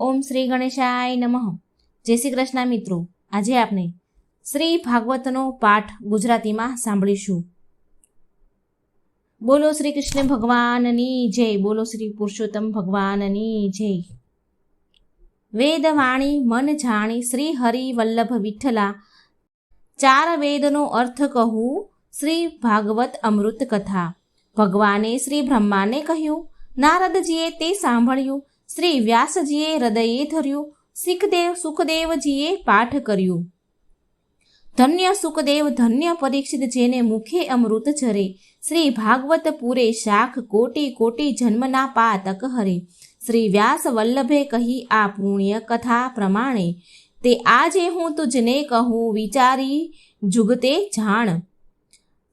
ઓમ શ્રી ગણેશાય નમઃ. જય શ્રી કૃષ્ણ મિત્રો. આજે આપણે શ્રી ભાગવતનો પાઠ ગુજરાતીમાં સાંભળીશું. બોલો શ્રી કૃષ્ણ ભગવાનની જય. બોલો શ્રી પુરુષોત્તમ ભગવાનની જય. વેદવાણી મન જાણી શ્રી હરિ વલ્લભ વિઠ્ઠલા. ચાર વેદનો અર્થ કહું શ્રી ભાગવત અમૃત કથા. ભગવાને શ્રી બ્રહ્માને કહ્યું, નારદજીએ તે સાંભળ્યું શ્રી વ્યાસજીએ હૃદયે ધર્યું શીખદેવ સુખદેવજીએ પાઠ કર્યું. ધન્ય સુખદેવ ધન્ય પરીક્ષિત જેને મુખે અમૃત ઝરે, શ્રી ભાગવત પૂરે શાખ કોટી કોટી જન્મના પાતક હરે. શ્રી વ્યાસ વલ્લભે કહી આ પુણ્ય કથા પ્રમાણે, તે આજે હું તુજને કહું વિચારી જુગતે જાણ.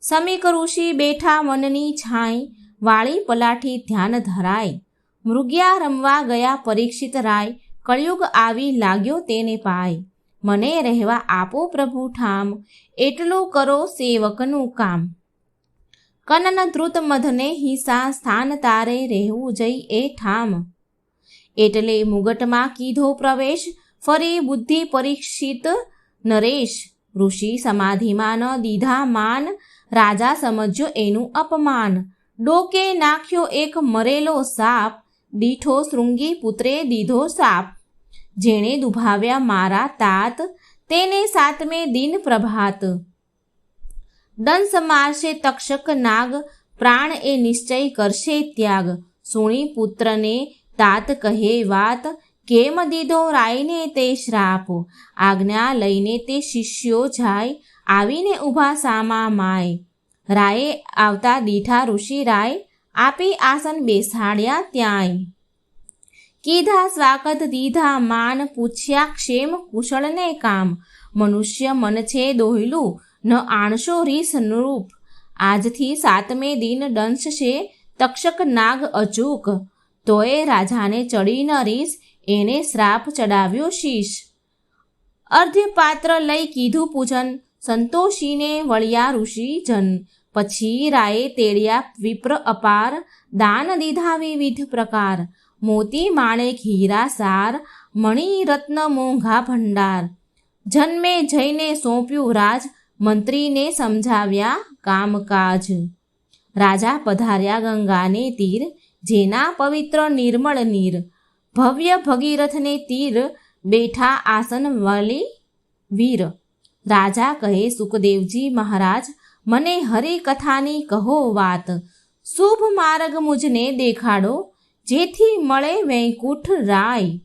સમીક ઋષિ બેઠા મનની છાંય, વાળી પલાઠી ધ્યાન ધરાય. મૃગ્યા રમવા ગયા પરીક્ષિત રાય. કળિયુગ આવી લાગ્યો તેને પાય. મને રહેવા આપો પ્રભુ ઠામ. એટલું કરો સેવકનું કામ. કનન ધ્રુત મધને હિંસા સ્થાન તારે રહેવું જઈ એ ઠામ. એટલે મુગટમાં કીધો પ્રવેશ, ફરી બુદ્ધિ પરીક્ષિત નરેશ. ઋષિ સમાધિમાં ન દીધા માન. રાજા સમજ્યો એનું અપમાન. ડોકે નાખ્યો એક મરેલો સાપ. દીઠો શૃંગી પુત્રે દીધો સાપ. જેણે દુભાવ્યા મારા તાત, તેને સાતમે દિન પ્રભાત. દંશ મારશે તક્ષક નાગ, પ્રાણ એ નિશ્ચય કરશે ત્યાગ. સુણી પુત્રને તાત કહે વાત, કેમ દીધો રાયને તે શ્રાપ? આજ્ઞા લઈને તે શિષ્યો જાય, આવીને ઊભા સામા માય. રાયે આવતા દીઠા ઋષિ રાય આપી આસન બેસાડ્યા ત્યાંય. કીધા સ્વાગત દીધા માન પૂછ્યા ક્ષેમ કુશળને કામ. મનુષ્ય મન છે દોહિલું, ન આણશો રીસ નૃપ. આજથી સાતમે દિન દંશ તક્ષક નાગ અચૂક તોય રાજાને ચડી ન રીસ, એને શ્રાપ ચડાવ્યો શીશ. અર્ધ્ય પાત્ર લઈ કીધું પૂજન, સંતોષીને વળ્યા ઋષિ જન પછી રાયે તેડ્યા વિપ્ર અપાર, દાન દીધા વિવિધ પ્રકાર. મોતી માણેક હીરા સાર, મણી રત્ન મોંઘા ભંડાર. જન્મે જઈને સોંપ્યું રાજ, મંત્રીને સમજાવ્યા કામકાજ. રાજા પધાર્યા ગંગાને તીર, જેના પવિત્ર નિર્મળ નીર. ભવ્ય ભગીરથને તીર, બેઠા આસન વાલી વીર. રાજા કહે, સુખદેવજી મહારાજ મને હરિકથાની કહો વાત. શુભ માર્ગ મુજને દેખાડો, જેથી મળે વૈકુંઠ રાય.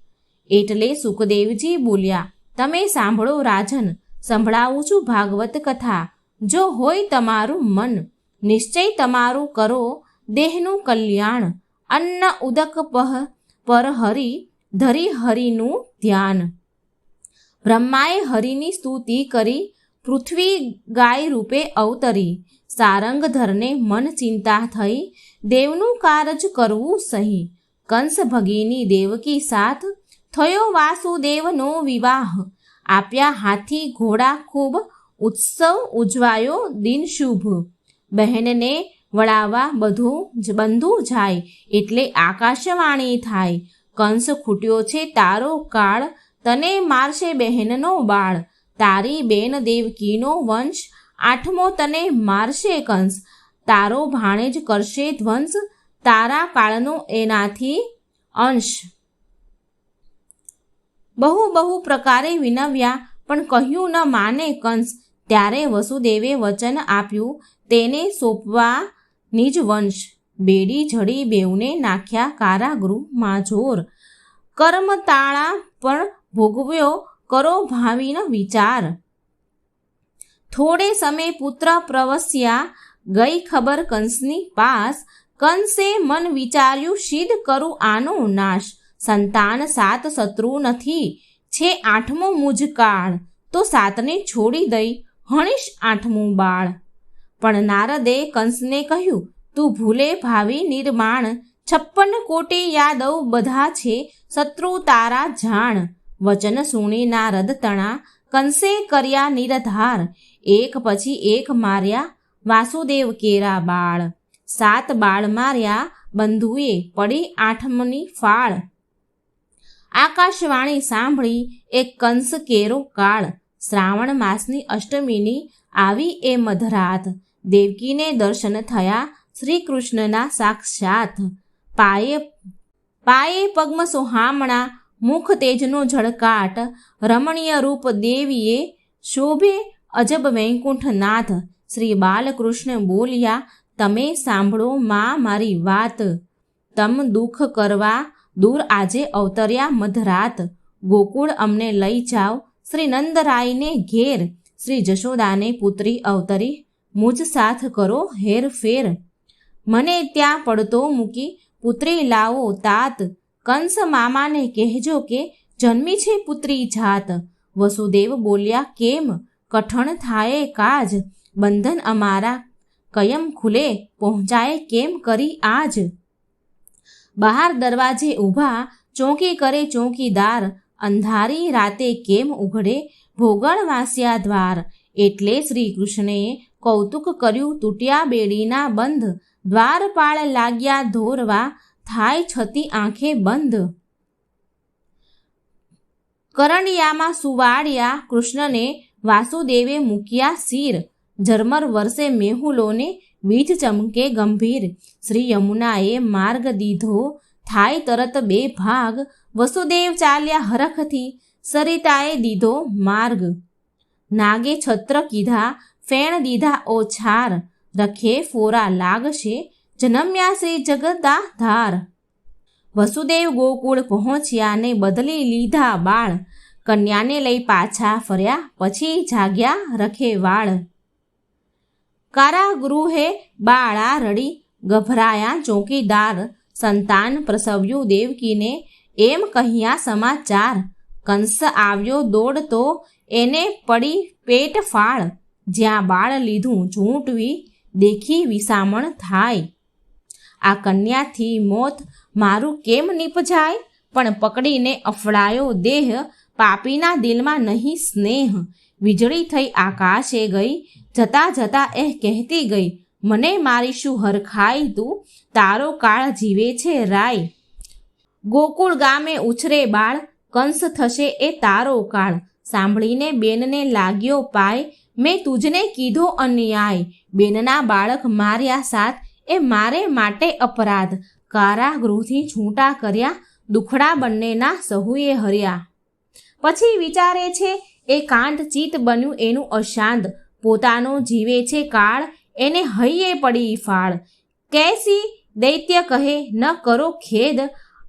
એટલે સુખદેવજી બોલ્યા, તમે સાંભળો રાજન, સંભળાવું છું ભાગવત કથા. જો હોય તમારું મન, નિશ્ચય તમારું કરો, દેહનું કલ્યાણ. અન્ન ઉદક પહ, પર હરિ, ધરી હરિનું ધ્યાન. બ્રહ્માએ હરિની સ્તુતિ કરી પૃથ્વી ગાય રૂપે અવતરી. સારંગધરને મન ચિંતા થઈ. દેવનું કારજ કરવું સહી. કંસ ભગીની દેવકી સાથ. થયો વાસુદેવનો વિવાહ. આપ્યા હાથી ઘોડા ખૂબ. ઉત્સવ ઉજવાયો દિન શુભ. બહેનને વળાવવા બધું જ બંધું જાય. એટલે આકાશવાણી થાય. કંસ ખૂટ્યો છે તારો કાળ. તને મારશે બહેનનો બાળ. તારી બેન દેવકીનો વંશ આઠમો તને મારશે કંસ. તારો ભાણેજ કરશે ધ્વંસ. તારા કાળનો એનાથી અંશ. બહુ બહુ પ્રકારે વિનવ્યા, પણ કહ્યું ન માને કંસ. ત્યારે વસુદેવે વચન આપ્યું, તેને સોંપવા નિજ વંશ. બેડી જડી બેવને નાખ્યા કારાગૃહમાં જોર. કર્મતાળા પણ ભોગવ્યો કરો ભાવિનો વિચાર. થોડે સમય પુત્ર પ્રવસ્યા, ગઈ ખબર કંસની પાસ. કંસે મન વિચાર્યું સિદ્ધ કરું આનો નાશ. સંતાન સાત શત્રુ નથી, છે આઠમો મુજકાળ તો સાતને છોડી દઈ, હણીશ આઠમું બાળ. પણ નારદે કંસને કહ્યું, તું ભૂલે ભાવિ નિર્માણ. છપ્પન કોટી યાદવ બધા છે, શત્રુ તારા જાણ. વચન સુણી નારદ તણા, કંસે કર્યા નિરધાર, એક પછી એક માર્યા વાસુદેવ કેરા બાળ. સાત બાળ માર્યા બંધુએ પડી આઠમની ફાળ. આકાશવાણી સાંભળી એક કંસ કેરો કાળ. શ્રાવણ માસની અષ્ટમીની આવી એ મધરાત. દેવકીને દર્શન થયા શ્રી કૃષ્ણના સાક્ષાત. પાયે પાયે પગ્મ સોહામણા મુખ તેજનો ઝળકાટ રમણીય રૂપ દેવીએ શોભે અજબ વૈકુંઠનાથ. શ્રી બાલકૃષ્ણ બોલ્યા, તમે સાંભળો માં મારી વાત. તમ દુઃખ કરવા દૂર આજે અવતર્યા મધરાત. ગોકુળ અમને લઈ જાઓ. શ્રી નંદરાયને ઘેર. શ્રી જશોદાને પુત્રી અવતરી. મુજ સાથ કરો હેર ફેર મને ત્યાં પડતો મૂકી પુત્રી લાવો તાત. કંસ મામાને કહેજો કે જન્મી છે પુત્રી જાત. વસુદેવ બોલ્યા, કેમ? કઠણ થાય કાજ? બંધન અમારા કયમ ખુલે? પહોંચાય કેમ કરી આજ? બહાર દરવાજે ઊભા, ચોકી કરે ચોંકીદાર, અંધારી રાતે કેમ ઉઘડે ભોગણ વાસ્યા દ્વાર? એટલે શ્રી કૃષ્ણએ કૌતુક કર્યું તૂટ્યા બેડીના બંધ. દ્વારપાળ લાગ્યા ધોરવા થાય છતી આંખે બંધ. કરણિયામાં સુવાડ્યા કૃષ્ણને વાસુદેવે મૂક્યા શીર. ઝરમર વર્ષે મેહુલોને વીજ ચમકે ગંભીર. શ્રી યમુનાએ માર્ગ દીધો, થાય તરત બે ભાગ. વસુદેવ ચાલ્યા હરખથી સરિતાએ દીધો માર્ગ. નાગે છત્ર કીધા, ફેણ દીધા ઓછાર. રખે ફોરા લાગશે જનમ્યા શ્રી જગદા ધાર વસુદેવ ગોકુળ પહોંચ્યા ને બદલી લીધા બાળ. કન્યાને લઈ પાછા ફર્યા, પછી જાગ્યા રખે વાળ. કારાગૃહે બાળા રડી, ગભરાયા ચોકીદાર. સંતાન પ્રસવ્યું દેવકીને, એમ કહ્યા સમાચાર. કંસ આવ્યો દોડતો એને પડી પેટ ફાળ. જ્યાં બાળ લીધું ઝૂંટવી, દેખી વિસામણ થાય. આ કન્યાથી મોત મારું કેમ નીપજાય? પણ પકડીને અફડાયો દેહ પાપીના દિલમાં નહીં સ્નેહ. વીજળી થઈ આકાશે ગઈ, જતા જતા એ કહેતી ગઈ, મને મારી શું હરખાઈ તું? તારો કાળ જીવે છે રાય. ગોકુળ ગામે ઉછરે બાળ, કંસ થશે એ તારો કાળ. સાંભળીને બેનને લાગ્યો પાય, મેં તુજને કીધો અન્યાય. બેનના બાળક માર્યા સાથ એ મારે માટે અપરાધ. કારાગૃહથી છૂટા કર્યા, દુખડા બંનેના સહુએ હર્યા. પછી વિચારે છે, એ કાંડ ચિત્ત બન્યું એનું અશાંત. પોતાનો જીવે છે કાળ, એને હૈયે પડી ફાળ. કેસી દૈત્ય કહે, ન કરો ખેદ.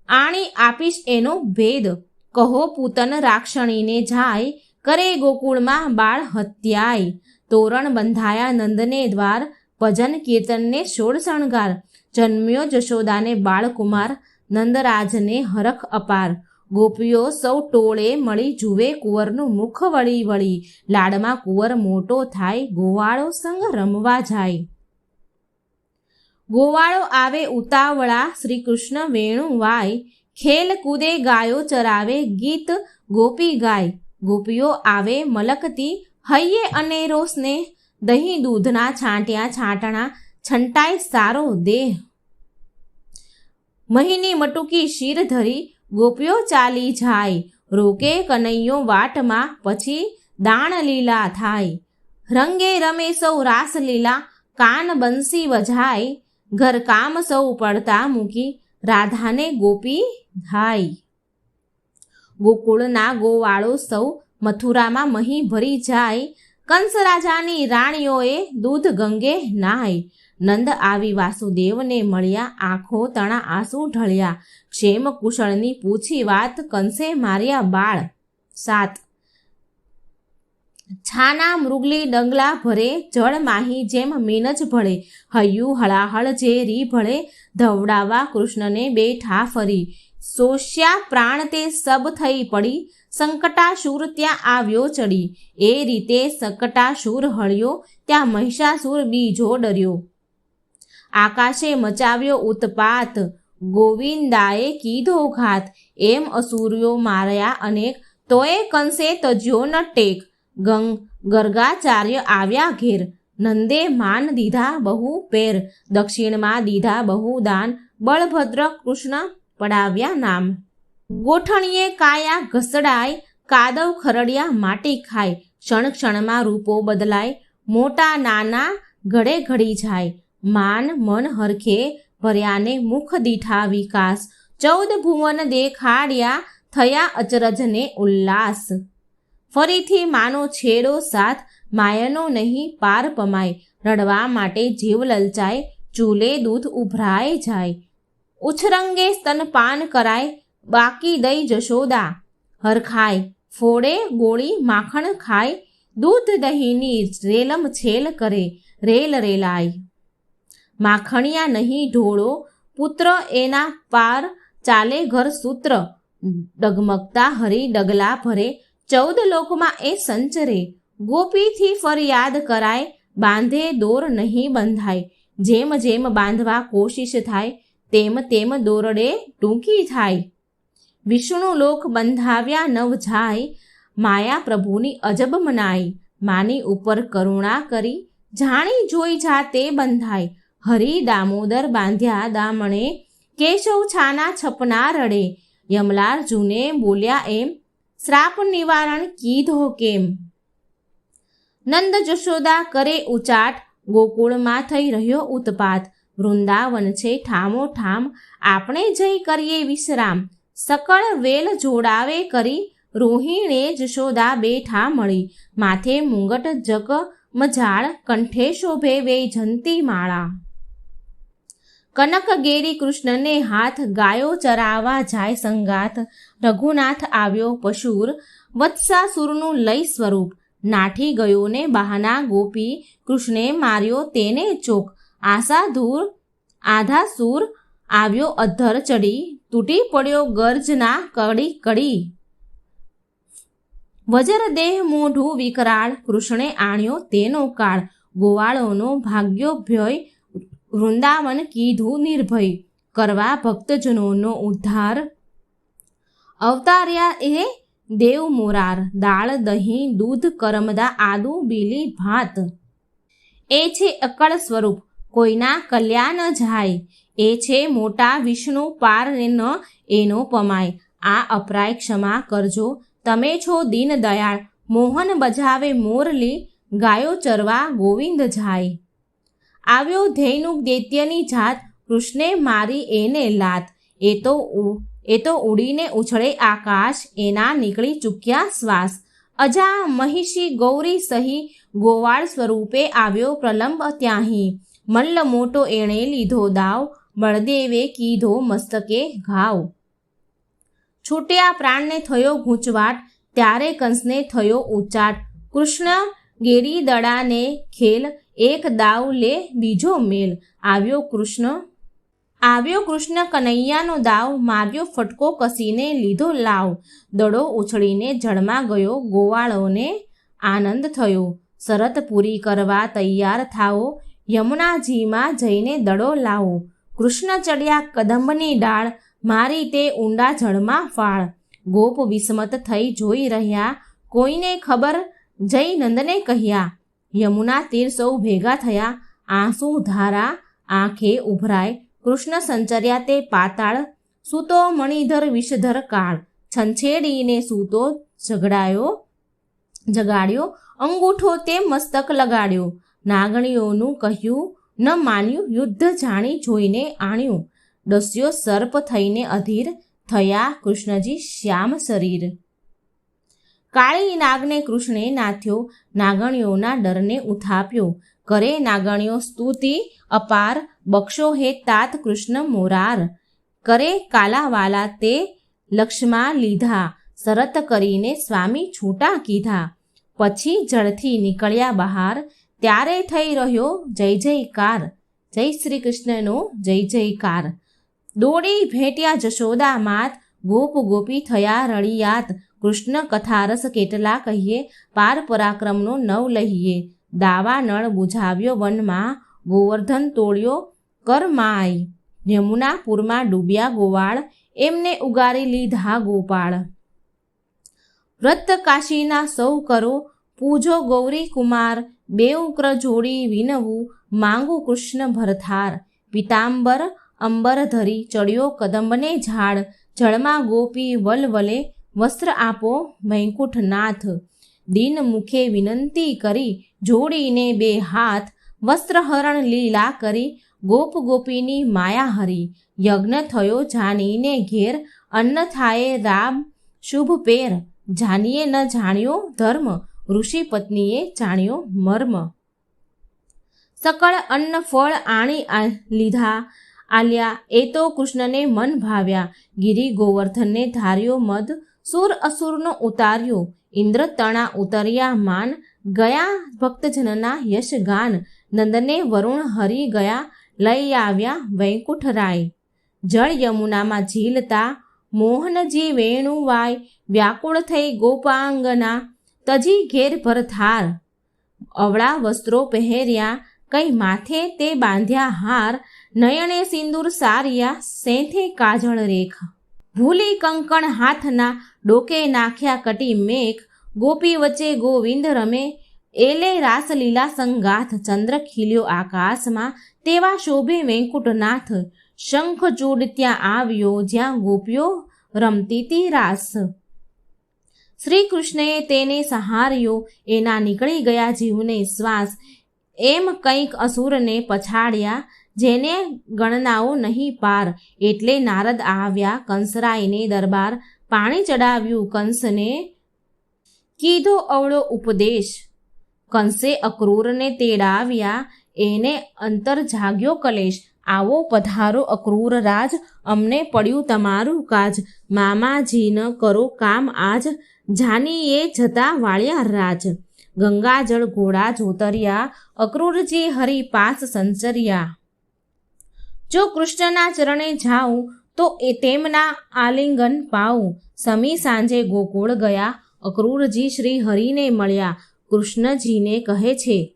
આણી આપીશ એનો ભેદ. કહો પૂતન રાક્ષણીને જાય, કરે ગોકુળમાં બાળ હત્યાય. તોરણ બંધાયા નંદને દ્વાર. ભજન કીર્તનને સોળ શણગાર. જન્મ્યો જશોદાને બાળકુમાર, નંદરાજને હરખ અપાર. ગોપીઓ સૌ ટોળે મળી જુએ કુંવરનું મુખ વળી વળી. લાડમાં કુંવર મોટો થાય, ગોવાળો સંગ રમવા જાય. ગોવાળો આવે ઉતાવળા શ્રી કૃષ્ણ વેણુ વાય. ખેલ કૂદે ગાયો ચરાવે, ગીત ગોપી ગાય. ગોપીઓ આવે મલકતી, હૈયે અનેરો સ્નેહ. દહીં, દૂધના છાંટ્યા, છાંટણા છંટાય સારો દેહ. મહીની મટુકી શીર ધરી, ગોપીઓ ચાલી જાય. રોકે કનૈયો વાટમાં, પછી દાણ લીલા થાય. રંગે રમે સૌ રાસલીલા કાન બંસી વજાય. ઘર કામ સૌ પડતા મૂકી, રાધાને ગોપી થાય ગોકુળના ગોવાળો સૌ મથુરામાં મહી ભરી જાય. કંસ રાજાની રાણીઓએ દૂધ ગંગે નાય નંદ આવી વાસુદેવને મળ્યા, આંખો તણા આંસુ ઢળ્યા. ક્ષેમ કુશળની પૂછી વાત કંસે માર્યા બાળ. સાત. છાના મૃગલી ડંગલા ભરે, જળ માહી જેમ મીનજ ભળે. હૈયું હળાહળ જે રી ભળે, ધવડાવા કૃષ્ણને બેઠા ફરી. સોષ્યા પ્રાણ તે સબ થઈ પડી, સંકટાસુર ત્યાં આવ્યો ચડી. એ રીતે સંકટાસુર હળ્યો, ત્યાં મહિષાસુર બીજો ડર્યો. આકાશે મચાવ્યો ઉત્પાત. ગોવિંદાએ કીધો ઘાત. એમ અસુર્યો માર્યા અનેક. તોય કંસે તજ્યો ન ટેક. ગંગ, ગર્ગાચાર્ય આવ્યા ઘેર. નંદે માન દીધા બહુ પેર. દક્ષિણમાં દીધા બહુ દાન. બળભદ્ર કૃષ્ણ પડાવ્યા નામ. ગોઠણીએ કાયા ઘસડાય, કાદવ ખરડિયા માટી ખાય, ક્ષણ ક્ષણમાં રૂપો બદલાય, મોટા નાના ઘડે ઘડી જાય. માન મન હરખે ભર્યાને મુખ દીઠા વિકાસ. ચૌદ ભુવન દેખાડ્યા થયા અચરજને ઉલ્લાસ. ફરીથી માનો છેડો સાથ, માયનો નહીં પાર પમાય. રડવા માટે જીવ લલચાય, ચૂલે દૂધ ઉભરાય જાય. ઉછરંગે સ્તનપાન કરાય, બાકી દઈ જશોદા. હરખાય ફોડે, ગોળી, માખણ ખાય, દૂધ દહીંની રેલમ, છેલ કરે, રેલ, રેલાય. માખણિયા નહીં ઢોળો, પુત્ર એના પાર ચાલે ઘર સૂત્ર. ડગમગતા હરી ડગલા ભરે, ચૌદ લોકમાં એ સંચરે. ગોપીથી ફરિયાદ કરાય, બાંધે દોર નહીં બંધાય. જેમ જેમ બાંધવા કોશિશ થાય તેમ તેમ દોરડે ટૂંકી થાય વિષ્ણુ લોક બંધાવ્યા નવ જાય. માયા પ્રભુની અજબ મનાઈ. માની ઉપર કરુણા કરી. જાણી જોઈ જાતે બંધાય હરિ દામોદર બાંધ્યા દામણે. કેશવ છાના છપના રડે. યમલાર જૂને બોલ્યા એમ. શ્રાપ નિવારણ કીધો કેમ? નંદ જશોદા કરે ઉચાટ. ગોકુળમાં થઈ રહ્યો ઉત્પાત. વૃંદાવન છે ઠામો ઠામ આપણે જઈ કરીએ વિશ્રામ. સકળ વેલ જોડાવે કરી, રોહિણે જશોદા બેઠા મળી. માથે મુંગટ જગ મજાળ, કંઠે શોભે વે જંતી માળા. કનક ગેરી કૃષ્ણને હાથ ગાયો ચરાવા જાય સંગાત રઘુનાથ આવ્યો પશુર, વત્સાસુરનું લઈ સ્વરૂપ. નાઠી ગયો ને બહાના ગોપી, કૃષ્ણે માર્યો તેને ચોક. આશા ધૂર આધા સૂર, આવ્યો અધ્ધર ચડી, તૂટી પડ્યો ગર્જના કડી કડી. વજરદેહ મોઢું વિકરાળ, કૃષ્ણે આણ્યો તેનો કાળ. ગોવાળોનો ભાગ્યો ભય વૃંદાવન કીધું નિર્ભય. કરવા ભક્તજનોનો ઉદ્ધાર. અવતાર્યા એ દેવ મોરાર, દાળ, દહીં, દૂધ, કરમદા, આદુ, બીલી, ભાત. એ છે અકળ સ્વરૂપ. કોઈના કલ્યાણ જાય. એ છે મોટા વિષ્ણુ પાર ન એનો પમાય. આ અપરાય ક્ષમા કરજો. તમે છો દીન દયાળ. મોહન બજાવે મોરલી ગાયો ચરવા ગોવિંદ જાય. આવ્યો ધૈનુક દૈત્યની જાત. કૃષ્ણે મારી એને લાત. એ તો એ તો ઉડીને ઉછળે આકાશ. એના નીકળી ચૂક્યા શ્વાસ. અજા મહિષી ગૌરી સહી. ગોવાળ સ્વરૂપે આવ્યો પ્રલંબ ત્યાહી. મલ્લ મોટો એણે લીધો દાવ, બળદેવે કીધો મસ્તકે ઘાવ. છૂટ્યા પ્રાણને થયો ગૂંચવાટ, ત્યારે કંસને થયો ઉચાટ. કૃષ્ણ ગેરી દડાને ખેલ, એક દાવ લે બીજો મેલ. આવ્યો કૃષ્ણ આવ્યો કૃષ્ણ કનૈયાનો દાવ, માર્યો ફટકો કસીને લીધો લાવ. દડો ઉછળીને જળમાં ગયો, ગોવાળોને આનંદ થયો. શરત પૂરી કરવા તૈયાર થાઓ યમુનાજીમાં જઈને દડો લાવો. કૃષ્ણ ચડ્યા કદંબની ડાળ, મારી તે ઊંડા જળમાં ફાળ. ગોપ વિસ્મત થઈ જોઈ રહ્યા, કોઈને ખબર? જઈ નંદને કહ્યા, યમુના તીર સૌ ભેગા થયા, આંસુ ધારા, આંખે ઉભરાય. કૃષ્ણ સંચર્યા તે પાતાળ, સૂતો મણિધર વિષધર કાળ. છંછેડીને સૂતો ઝઘડાયો, જગાડ્યો, અંગૂઠો તે મસ્તક લગાડ્યો. નાગણીઓનું કહ્યું, ન માન્યું, યુદ્ધ જાણી જોઈને આણ્યું. ડસ્યો સર્પ થઈને અધીર થયા કૃષ્ણજી શ્યામ શરીર. કાળી નાગને કૃષ્ણે નાથ્યો, નાગણીઓના ડરને ઉથાપ્યો. કરે નાગણીઓ સ્તુતિ, અપાર, બક્ષો હે તાત કૃષ્ણ મોરાર. કરે કાલાવાલા તે લક્ષ્મા લીધા, શરત કરીને સ્વામી છૂટા કીધા. પછી જળથી નીકળ્યા બહાર ત્યારે થઈ રહ્યો જય જયકાર. જય શ્રી કૃષ્ણનો જય જયકાર. દોડી ભેટ્યા જશોદા માત ગોપ ગોપી થયા રળિયાત. કૃષ્ણ કથારસ કેટલા કહીએ, પાર પરાક્રમનો નવ લહીએ. દાવા નળ બુઝાવ્યો વનમાં, ગોવર્ધન તોડ્યો કરમાય યમુનાપુરમાં ડૂબ્યા ગોવાળ, એમને ઉગારી લીધા ગોપાળ. વ્રત કાશીના સૌ કરો પૂજો ગૌરી કુમાર, બે ઉગ્ર જોડી વિનવું, માંગુ કૃષ્ણ ભરથાર. પિતાંબર, અંબર ધરી, ચડ્યો કદંબને ઝાડ. જળમાં ગોપી વલવલે, વસ્ત્ર આપો વૈકુંઠનાથ દિન મુખે વિનંતી કરી, જોડીને બે હાથ. વસ્ત્રહરણ લીલા કરી, ગોપ ગોપીની માયા હરી. યજ્ઞ થયો જાનીને ઘેર, અન્ન થાય રામ. શુભ પેર, જાનીએ ન જાણ્યો ધર્મ. ઋષિ પત્નીએ જાણ્યો મર્મ. સકળ અન્ન ફળ આણી લીધા આલ્યા. એ તો કૃષ્ણને મન ભાવ્યા. ગિરી ગોવર્ધનને ધાર્યો મદ. સુર અસુરનો ઉતાર્યો. ઇન્દ્ર તણા ઉતર્યા માન. ગયા ભક્તજનના યશ ગાન. નંદને વરુણ હરી ગયા. લઈ આવ્યા વૈકુંઠરાય જળ યમુનામાં ઝીલતા. મોહનજી વેણુવાય. વ્યાકુળ થઈ ગોપાંગના તજી ઘેર ભરથાર અવળા વસ્ત્રો પહેર્યા, કઈ માથે તે બાંધ્યા હાર, નયણે સિંદૂર સારિયા, સેંથે કાજળ રેખ. ભૂલી કંકણ હાથના ડોકે નાખ્યા કટી મેઘ, ગોપી વચ્ચે ગોવિંદ રમે, એલે રાસલીલા સંગાથ, ચંદ્ર ખીલ્યો આકાશમાં, તેવા શોભે વેંકુટનાથ. શંખચૂડ ત્યાં આવ્યો, જ્યાં ગોપીઓ રમતી તી રાસ. શ્રી કૃષ્ણએ તેને સહાર્યો. એના નીકળી ગયા જીવને શ્વાસ. એમ કંઈક અસુરને પછાડ્યા, જેને ગણનાઓ નહીં પાર. એટલે નારદ આવ્યા, કંસરાયને દરબાર પાણી ચડાવ્યું. કંસને કીધો અવળો ઉપદેશ. કંસે અક્રૂરને તેડાવ્યા. એને અંતર જાગ્યો કલેશ. આવો પધારો અક્રૂર રાજ, અમને પડ્યું તમારું કાજ. મામાજી ન કરો કામ આજ. જાનીએ જતા વાળ્યા રાજ. ગંગાજળ ઘોડા જોતર્યા અક્રૂરજી હરિ પાસ સંચર્યા. જો કૃષ્ણના ચરણે જાઉં, તો એ તેમના આલિંગન પાઉં. સમી સાંજે ગોકુળ ગયા, અક્રૂરજી શ્રી હરિને મળ્યા. કૃષ્ણજીને કહે છે,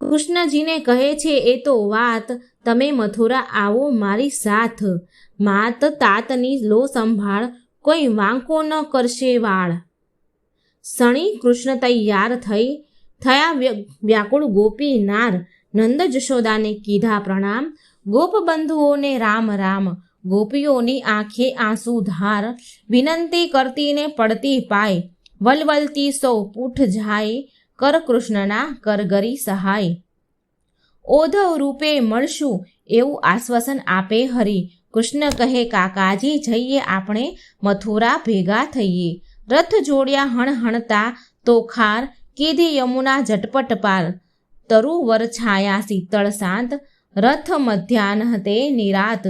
કૃષ્ણજીને કહે છે એ તો વાત, તમે મથુરા આવો મારી સાથ. માત તાતની લો સંભાળ, કોઈ વાંકો ન કરશે વાળ. સણી કૃષ્ણ તૈયાર થઈ. થયા વ્ય- વ્યાકુળ ગોપી નાર. નંદ જશોદાને કીધા પ્રણામ. ગોપ બંધુઓને રામ રામ. ગોપીઓની આંખે આંસુ ધાર. વિનંતી કરતીને પડતી પાય. વલવલતી સૌ પૂઠ જાય. કર કૃષ્ણના કરગરી સહાય. ઓધવ રૂપે મળશું એવું આશ્વાસન આપે હરી. કૃષ્ણ કહે, કાકાજી, જઈએ આપણે. મથુરા ભેગા થઈએ. રથ જોડ્યા હણહણતા તો ખાર કીધી યમુના ઝટપટ પાર. તરુવર છાયા શીતળ શાંત, રથ મધ્યાહન તે નિરાત.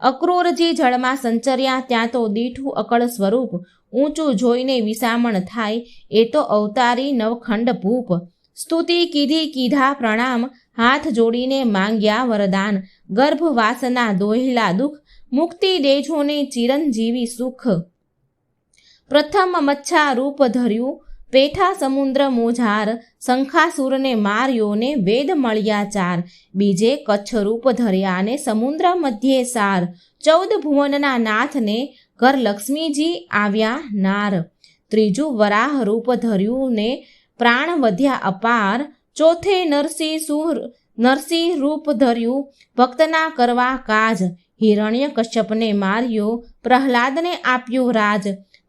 અક્રૂરજી જળમાં સંચર્યા ત્યાં તો દીઠું અકળ સ્વરૂપ. ઊંચું જોઈને વિસામણ થાય, એ તો અવતારી નવખંડ ભૂપ. સ્તુતિ કીધી કીધા પ્રણામ, હાથ જોડીને માંગ્યા વરદાન. ગર્ભવાસના દોહિલા દુઃખ, મુક્તિ દેજોને ચિરંજીવી સુખ. પ્રથમ મચ્છા રૂપ ધર્યું. પેઠા સમુદ્ર મોજાર શંખાસુરને માર્યો ને વેદ મળ્યા ચાર. બીજે કચ્છ રૂપ ધર્યા ને સમુદ્ર મધ્યે સાર. ચૌદ ભુવનના નાથને ઘર લક્ષ્મીજી આવ્યા નાર. ત્રીજું વરાહ રૂપ ધર્યું ને પ્રાણ વધ્યા અપાર. ચોથે નરસિંહ સુર નરસિંહ રૂપ ધર્યું. ભક્તના કરવા કાજ. હિરણ્ય કશ્યપને માર્યો. પ્રહલાદને આપ્યો રાજ.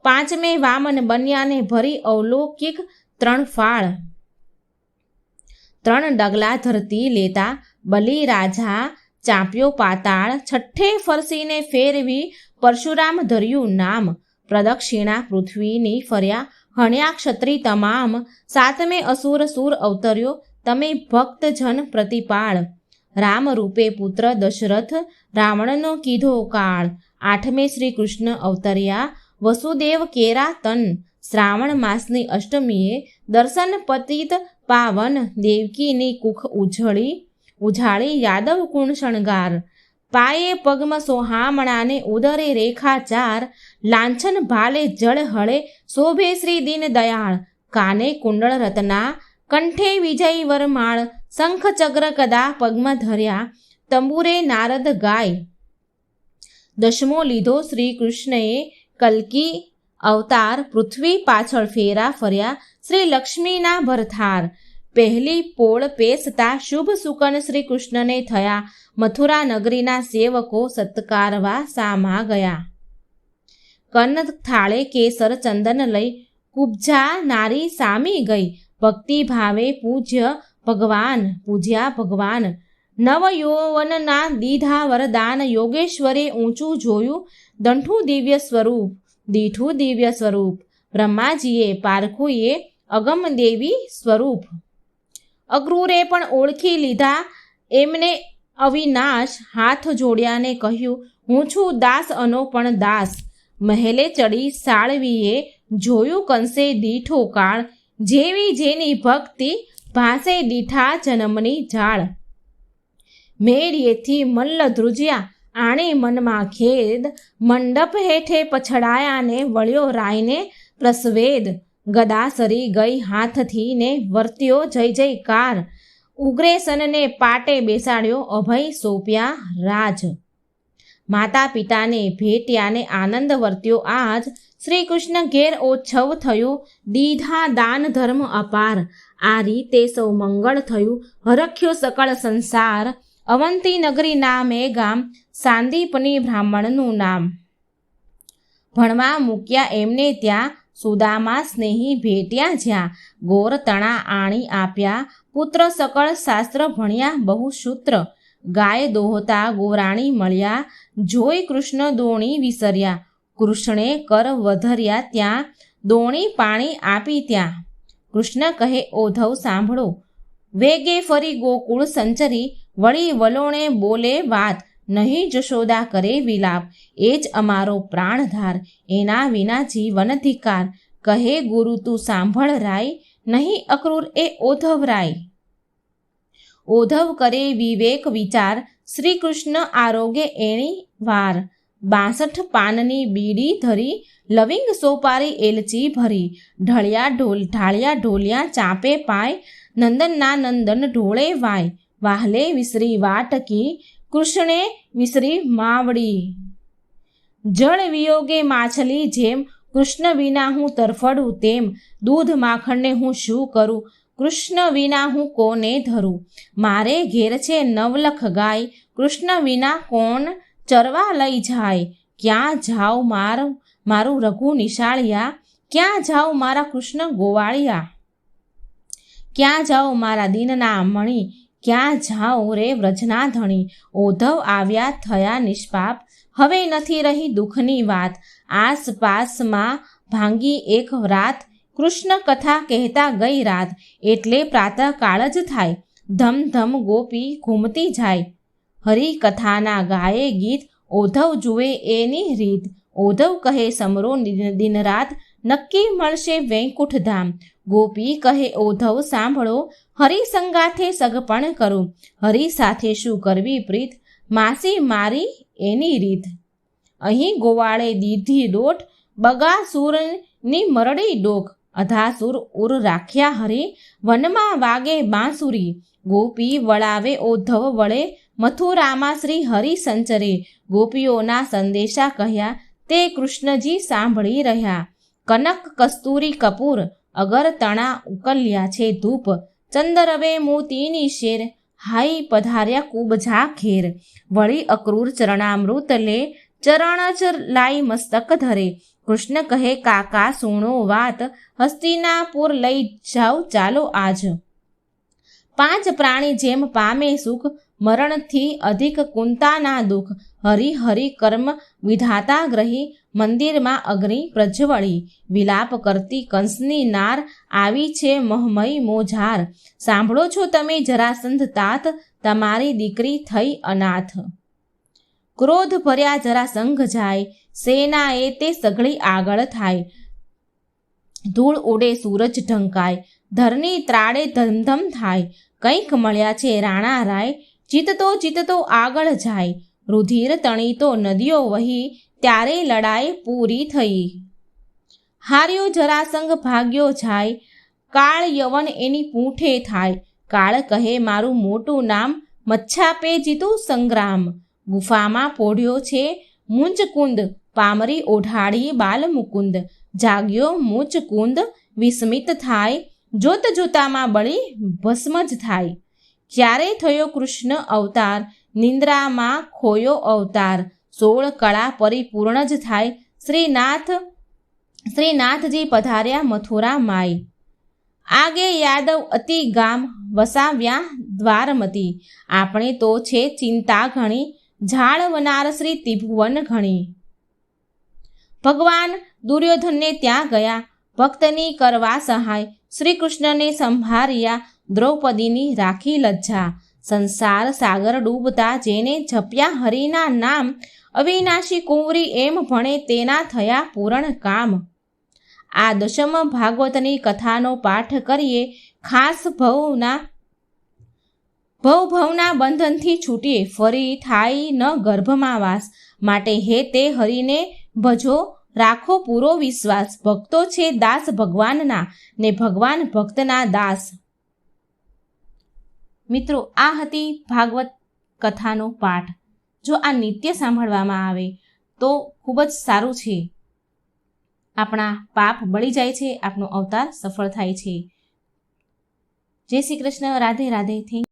પાંચમે વામન બન્યાને ભરી અવલૌકિક ત્રણ ફાળ. ત્રણ ડગલા ધરતી લેતા બલિ રાજા ચાંપ્યો પાતાળ છઠ્ઠે ફરસીને ફેરવી પરશુરામ ધર્યું નામ. પ્રદક્ષિણા પૃથ્વીની ફર્યા હણ્યા ક્ષત્રી તમામ. સાતમે અસુર સુર અવતર્યો તમે ભક્તજન પ્રતિપાળ. રામ રૂપે પુત્ર દશરથ રાવણનો કીધો કાળ. આઠમે શ્રી કૃષ્ણ અવતર્યા વસુદેવ કેરા તન શ્રાવણ માસની અષ્ટમીએ દર્શન પતિત પાવન દેવકીની કુખ ઉજળી, ઉજાળી યાદવ કુણ શણગાર. પાયે પગમ સોહામણાને ઉદરે રેખા ચાર લાંછન ભાલે જળ હળે શોભે શ્રી દીન દયાળ. કાને કુંડળ રત્ના, કંઠે વિજય વરમાળ, શંખ ચક્ર કદા પગમાં ધર્યા, તંબુરે નારદ ગાય. દશમો લીધો શ્રી કૃષ્ણએ કલ્કી, અવતાર, પૃથ્વી, પાછળ ફેરા, ફર્યા શ્રી લક્ષ્મીના ભરથાર. પહેલી પોળ પેસતા શુભ સુકન શ્રી કૃષ્ણને થયા. મથુરા નગરીના સેવકો સત્કારવા સામા ગયા. કન થાળે કેસર ચંદન લઈ કુબજા નારી સામી ગઈ. ભક્તિ ભાવે પૂજ્ય ભગવાન, પૂજ્યા ભગવાન. નવયૌવનના દીધા વરદાન યોગેશ્વરે ઊંચું જોયું. દંઠું દિવ્ય સ્વરૂપ, દીઠું દિવ્ય સ્વરૂપ, બ્રહ્માજીએ પારખુએ અગમ દેવી સ્વરૂપ. અક્રૂરે પણ ઓળખી લીધા એમને અવિનાશ હાથ જોડ્યાને કહ્યું, હું છું દાસ અનો પણ દાસ. મહેલે ચડી સાળવીએ, જોયું કંસે દીઠો કાળ. જેવી જેની ભક્તિ, ભાસે દીઠા જન્મની ઝાડ મેળીએથી મલ્લ ધ્રુજ્યા આણે મનમાં ખેદ, મંડપ હેઠે પછડાયાને વળ્યો રાયને પ્રસવેદ. ગદા સરી ગઈ હાથથી ને વર્ત્યો જય જયકાર. ઉગ્રેસનને પાટે બેસાડ્યો અભય સોંપ્યા રાજ. માતા પિતાને ભેટ્યાને આનંદ વર્ત્યો આજ. શ્રી કૃષ્ણ ઘેર ઓછવ થયું, દીધા દાન ધર્મ અપાર. આ રીતે સૌ મંગળ થયું, હરખ્યો સકળ સંસાર. અવંતી નગરી નામે ગામ સાંદીપની બ્રાહ્મણનું નામ. ભણવા મૂક્યા એમને ત્યાં સુદામા સ્નેહી ભેટ્યા જ્યાં ગોર તણા આણી આપ્યા. પુત્ર સકળ શાસ્ત્ર ભણ્યા બહુ સૂત્ર ગાય દોહતા ગોરાણી મળ્યા. જોઈ કૃષ્ણ દોણી વિસર્યા. કૃષ્ણે કર વધર્યા ત્યાં દોણી પાણી આપી ત્યાં. કૃષ્ણ કહે, ઓધવ સાંભળો. વેગે ફરી ગોકુળ સંચરી. વળી વલોણે બોલે વાત. નહીં જશોદા કરે વિલાપ. એ જ અમારો પ્રાણધાર. એના વિના જીવનધિકાર કહે ગુરુ, તું સાંભળ રાય. નહીં અક્રૂર એ ઓધવ રાય. ઓધવ કરે વિવેક વિચાર. શ્રી કૃષ્ણ આરોગ્ય એણી વાર. બાસઠ પાનની બીડી ધરી. લવિંગ સોપારી એલચી ભરી. ઢળિયા ઢોલ, ઢાળિયા ઢોલિયા ચાપે પાય. નંદનના નંદન ઢોળે વાય. વાહલે વિસરી વાટકી. કૃષ્ણે વિસરી માવડી. જળ વિયોગે માછલી જેમ કૃષ્ણ વિના હું તરફડું તેમ દૂધ માખણને હું શું કરું? કૃષ્ણ વિના હું કોને ધરું? મારે ઘેર છે નવલખ ગાય. કૃષ્ણ વિના કોણ ચરવા લઈ જાય? ક્યાં જાઓ માર, મારું રઘુ નિશાળિયા? ક્યાં જાઓ મારા કૃષ્ણ ગોવાળિયા? ક્યાં જાઓ મારા દિનના મણી? ક્યાં જાઓ રે વ્રજના ધણી ઓધવ આવ્યા થયા નિષ્પાપ. હવે નથી રહી દુઃખની વાત. આસપાસમાં ભાંગી એક રાત કૃષ્ણ કથા કહેતા ગઈ રાત. એટલે પ્રાતઃકાળ જ થાય. ધમ ધમ ગોપી ઘૂમતી જાય. હરિકથાના ગાયે ગીત. ઓધવ જુએ એની રીત. ઓધવ કહે સમરો દિનરાત. નક્કી મળશે વૈકુંઠ ધામ ગોપી કહે ઓધવ સાંભળો. હરિ સંગાથે સગપણ કરું. હરિ સાથે શું કરવી પ્રીત? માસી મારી એની રીત. અહીં ગોવાળે દીધી દોટ બગાસુરની મરડી ડોક. અધાસુર ઉર રાખ્યા હરે, વનમાં વાગે બાંસુરી. ગોપી વળાવે ઓધવ વળે. મથુરામાં શ્રી હરિ સંચરે. ગોપીઓના સંદેશા કહ્યા, તે કૃષ્ણજી સાંભળી રહ્યા. કનક, કસ્તુરી, કપૂર અગર તણા ઉકલ્યા છે ધૂપ, ચંદરવે મોતીની શેર, હાઈ પધાર્યા કુબજા ઘેર વળી અક્રૂર ચરણામૃત લે, ચરણ જ લાઈ મસ્તક ધરે. કૃષ્ણ કહે, કાકા, સુણો વાત હસ્તિનાપુર લઈ જાઓ ચાલો આજ. પાંચ પ્રાણી જેમ પામે સુખ, મરણથી અધિક કુંતાના દુઃખ. હરિ હરિ કર્મ વિધાતા ગ્રહી, મંદિરમાં અગ્નિ પ્રજ્વળી. વિલાપ કરતી કંસની નાર આવી છે મહમય મોજાર. સાંભળો છો તમે જરાસંધ તાત, તમારી દીકરી થઈ અનાથ. ક્રોધ ભર્યા જરા સંઘ જાય, સેનાએ તે સઘળી આગળ થાય. ધૂળ ઉડે સૂરજ ઢંકાય, ધરની ત્રાડે ધમધમ થાય. કંઈક મળ્યા છે રાણા રાય જીતતો જીતતો આગળ જાય. રુધિર તણીતો નદીઓ વહી, ત્યારે લડાઈ પૂરી થઈ. હાર્યો જરાસંઘ ભાગ્યો જાય, કાળ યવન એની પૂંઠે થાય. કાળ કહે, મારું મોટું નામ મચ્છાપે જીતું સંગ્રામ. ગુફામાં પોઢ્યો છે મુંજકુંદ. પામરી ઓઢાડી બાલમુકુંદ જાગ્યો મુંજકુંદ, વિસ્મિત થાય. જોત જોતામાં બળી ભસ્મ જ થાય. ક્યારે થયો કૃષ્ણ અવતાર? નિંદ્રામાં ખોયો અવતાર. સોળ કળા પરિપૂર્ણ જ થાય. શ્રીનાથ, શ્રીનાથજી પધાર્યા મથુરા માય આગે યાદવ અતિ ગામ વસાવ્યા દ્વારમતી. આપણે તો છે ચિંતા ઘણી. જાળવનાર શ્રી ત્રિભુવન ઘણી. ભગવાન દુર્યોધનને ત્યાં ગયા. ભક્તની કરવા સહાય. શ્રી કૃષ્ણને સંભાર્યા. દ્રૌપદીની રાખી લજ્જા. સંસાર સાગર ડૂબતા જેને જપ્યા હરિના નામ, અવિનાશી કુંવરી એમ ભણે તેના થયા પૂરણ કામ. આ દશમ ભાગવતની કથાનો પાઠ કરીએ, ખાસ ભવના ભવ ભવના બંધનથી છૂટીએ, ફરી થાય ન ગર્ભમાં વાસ. માટે હે તે હરિને ભજો, રાખો પૂરો વિશ્વાસ. ભક્તો છે દાસ ભગવાનના, ને ભગવાન ભક્તના દાસ. મિત્રો, આ હતી ભાગવત કથાનો પાઠ. જો આ નિત્ય સાંભળવામાં આવે, તો ખૂબ જ સારું છે. આપણા પાપ બળી જાય છે, આપણો અવતાર સફળ થાય છે. જય શ્રી કૃષ્ણ, રાધે રાધે થેન્ક